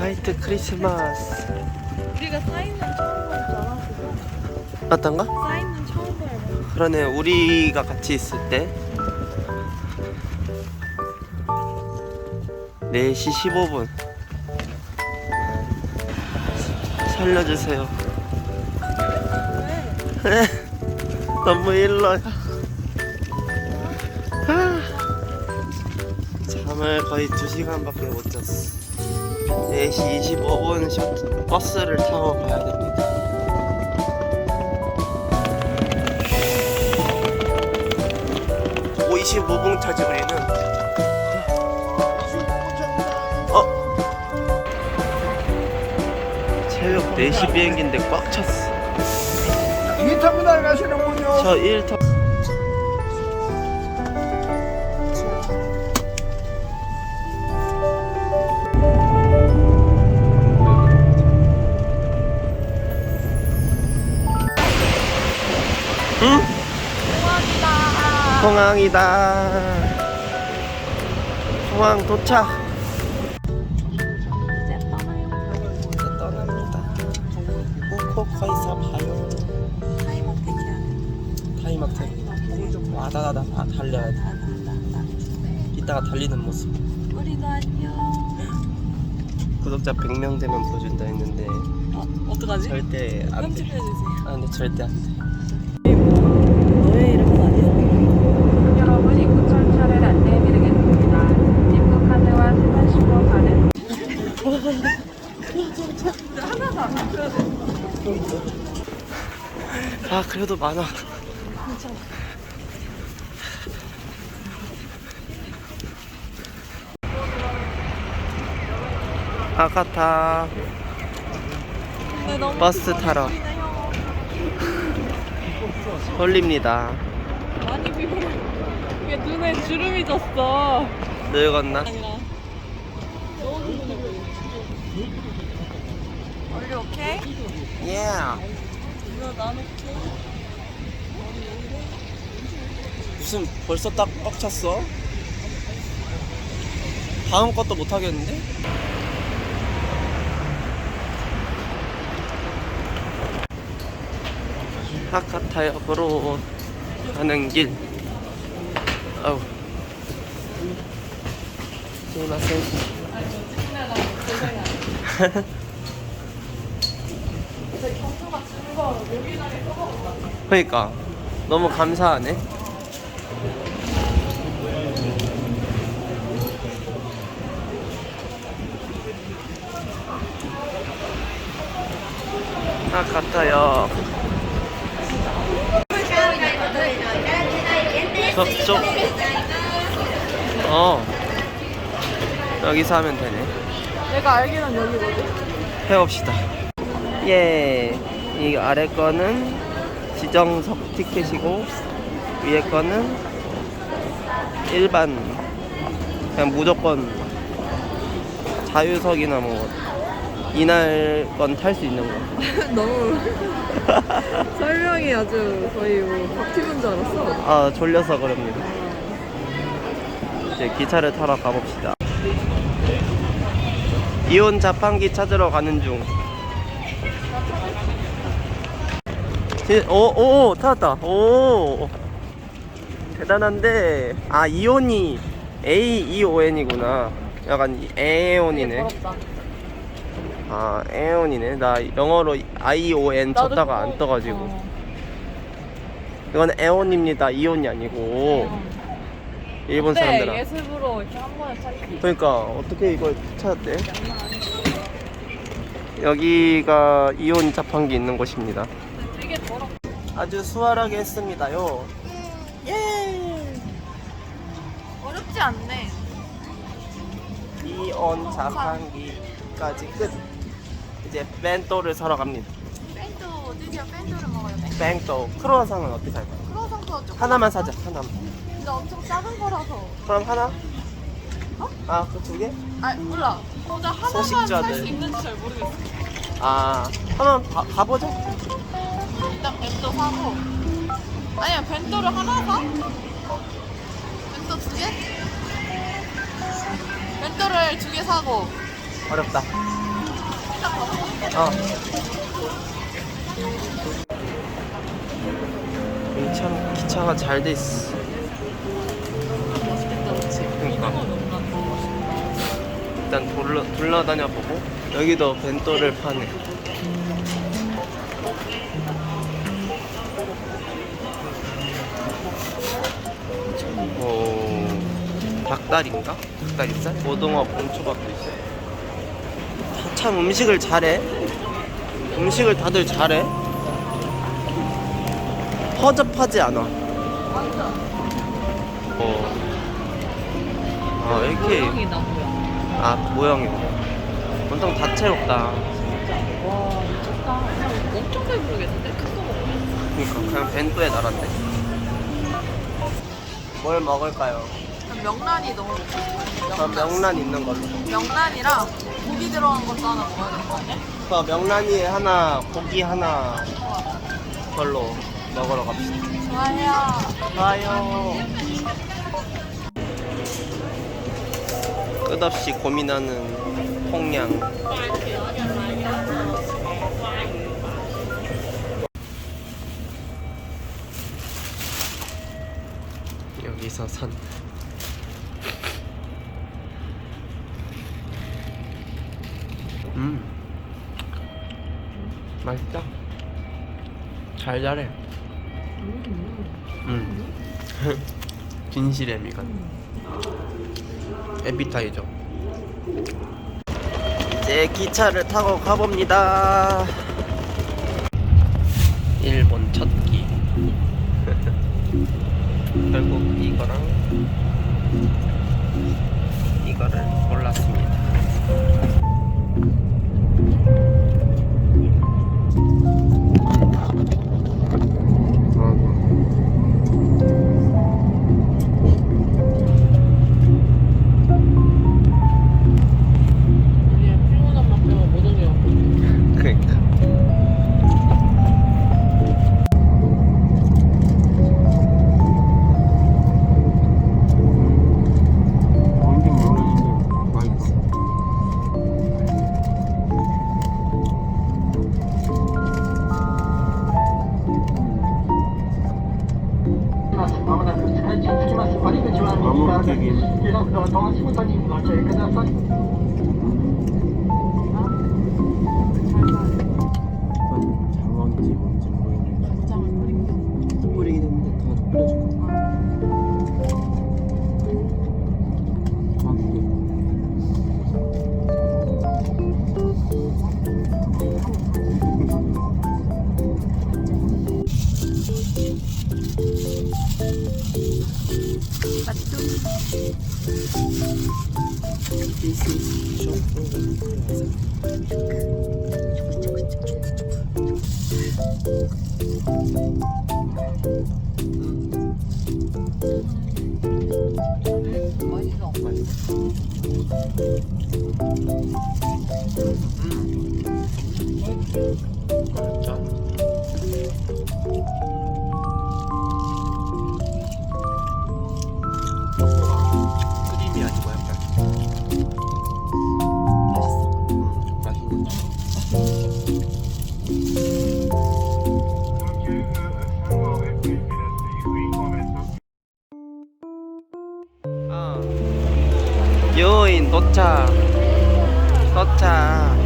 화이트 크리스마스 우리가 사인은 처음 봤잖아. 어떤가? 사인은 처음 봐요. 그러네 우리가 같이 있을 때 4시 15분 살려주세요 왜? 너무 일러요 아, 잠을 거의 2시간밖에 못 잤어 4시 25분 셔틀 버스를 타고 가야 됩니다 55분 차지 우리는 어? 새벽 4시 비행기인데 꽉 찼어 이 터미널 가시는군요. 저 1터 공항이다. 공항 도착. 이제 떠나요. 이제 떠납니다. 후쿠오카에서 봐요. 타이머트. 와다다다 아, 달려야 돼. 이따가 달리는 모습. 우리도 안녕. 구독자 100명 되면 보여준다 했는데 어, 어떡하지? 절대 안 돼. 편집해주세요. 아 근데 절대 안 돼. 너의 이름은 아니야? 여러분 입국 절차를 안내해드리겠습니다. 입국 카드와 수강식으로 가는 아 그래도 많아. 아가타 네, 너무 버스 타러 형. 홀립니다. 많이. 이게 눈에 주름이 졌어. 늙었나? 아니라. Are you okay? 예. 이거 난 오케이. 무슨 벌써 딱 꽉 찼어? 다음 것도 못 하겠는데? 하카타역으로 가는 길. 아우. 스미마센. 그러니까 너무 감사하네. 아 같아요. 저쪽. 어. 여기서 하면 되네. 내가 알기는 여기거든. 해봅시다. 예. 이 아래 거는 지정석 티켓이고 위에 거는 일반 그냥 무조건 자유석이나 뭐 이날 건 탈 수 있는 거. 너무 설명이 아주 거의 뭐 박티브인 줄 알았어. 아 졸려서 그럽니다. 이제 기차를 타러 가봅시다. 이온 자판기 찾으러 가는 중. 오, 오, 오, 찾았다. 오, 대단한데. 아, 이온이 A E O N이구나. 약간 에온이네. 아, 에온이네. 나 영어로 I O N 나도 쳤다가 안 떠가지고. 어. 이건 에온입니다. 이온이 아니고. 일본 사람들아. 예습으로 이렇게 한 번에 찾기. 그러니까 어떻게 이걸 찾았대? 여기가 이온 자판기 있는 곳입니다. 아주 수월하게 했습니다요. 예! 어렵지 않네. 이온 자판기까지 끝. 이제 벤또를 사러 갑니다. 밴드 어디서 밴드를 먹어야 돼? 벤또 크로아상은 어떻게 할까요? 크로상도 조금. 하나만 사자. 하나만. 근데 엄청 작은 거라서. 그럼 하나? 아, 그 두 개? 아 몰라. 혼자 하나만 소식자들. 살수 있는지 잘 모르겠어. 아, 하나만 가, 가보자. 밴드 사고. 아니야 밴드를 하나 사? 밴드 두 개? 밴드를 두 개 사고. 어렵다. 어. 여기 참 기차가 잘 돼 있어. 맛있겠다, 그치? 그러니까. 일단 돌러, 돌아다녀 보고 여기도 벤또를 파네. 닭다리인가? 닭다리살? 고등어 봉초밥도 있어요. 다- 참 음식을 잘해. 음식을 다들 잘해. 허접하지 않아. 어. 아, 왜 이렇게 모양이 나무야. 아 모양이 엄청 다채롭다 와, 미쳤다. 엄청 배부르겠는데? 큰 거 먹어. 그러니까 그냥 벤또의 나라인데 뭘 먹을까요? 명란이 너무. 저 명란 있는 걸로 명란이랑 고기 들어간 것도 하나 먹어야 될 거 아니야? 저 명란이 하나 고기 하나 걸로 먹으러 갑시다 좋아요. 좋아요 끝없이 고민하는 홍양 여기서 산 음. 맛있다. 잘 자래. 음. 진실의 미간. 에피타이저. 이제 기차를 타고 가봅니다. 일본 첫 끼. 결국 이거랑 이거를 아무렇게긴 장어인지 맛 아, 요인 도착 도착